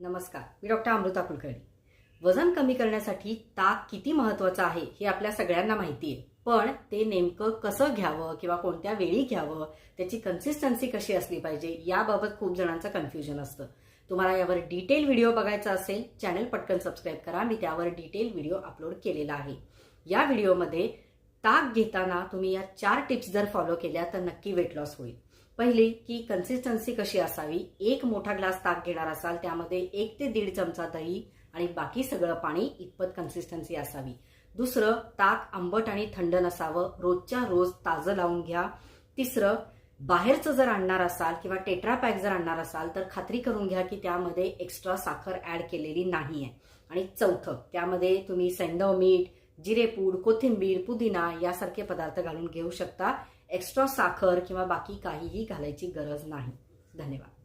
नमस्कार मी डॉक्टर अमृता कुलकर्णी. वजन कमी करण्यासाठी ताक किती महत्वाचं आहे हे आपल्या सगळ्यांना माहिती आहे. पण ते नेमकं कसं घ्यावं किंवा कोणत्या वेळी घ्यावं त्याची कन्सिस्टन्सी कशी असली पाहिजे याबाबत खूप जणांचं कन्फ्युजन असतं. तुम्हाला यावर डिटेल व्हिडिओ बघायचा असेल चॅनल पटकन सबस्क्राईब करा. मी त्यावर डिटेल व्हिडिओ अपलोड केलेला आहे. या व्हिडिओमध्ये ताक घेताना तुम्ही या चार टिप्स जर फॉलो केल्या तर नक्की वेट लॉस होईल. पहिली की कन्सिस्टन्सी कशी असावी? एक मोठा ग्लास ताक घेणार असाल त्यामध्ये एक ते दीड चमचा दही आणि बाकी सगळं पाणी इतपत कन्सिस्टन्सी असावी. दुसरं ताक आंबट आणि थंड नसावं. रोजच्या रोज ताजं लावून घ्या. तिसरं बाहेरचं जर आणणार असाल किंवा टेट्रा पॅक जर आणणार असाल तर खात्री करून घ्या की त्यामध्ये एक्स्ट्रा साखर ऍड केलेली नाही आहे आणि चौथं त्यामध्ये तुम्ही सैंदव मीठ जिरेपूड कोथिंबीर पुदिना यासारखे पदार्थ घालून घेऊ शकता. एक्स्ट्रा साखर किंवा बाकी काहीही घालायची गरज नाही. धन्यवाद.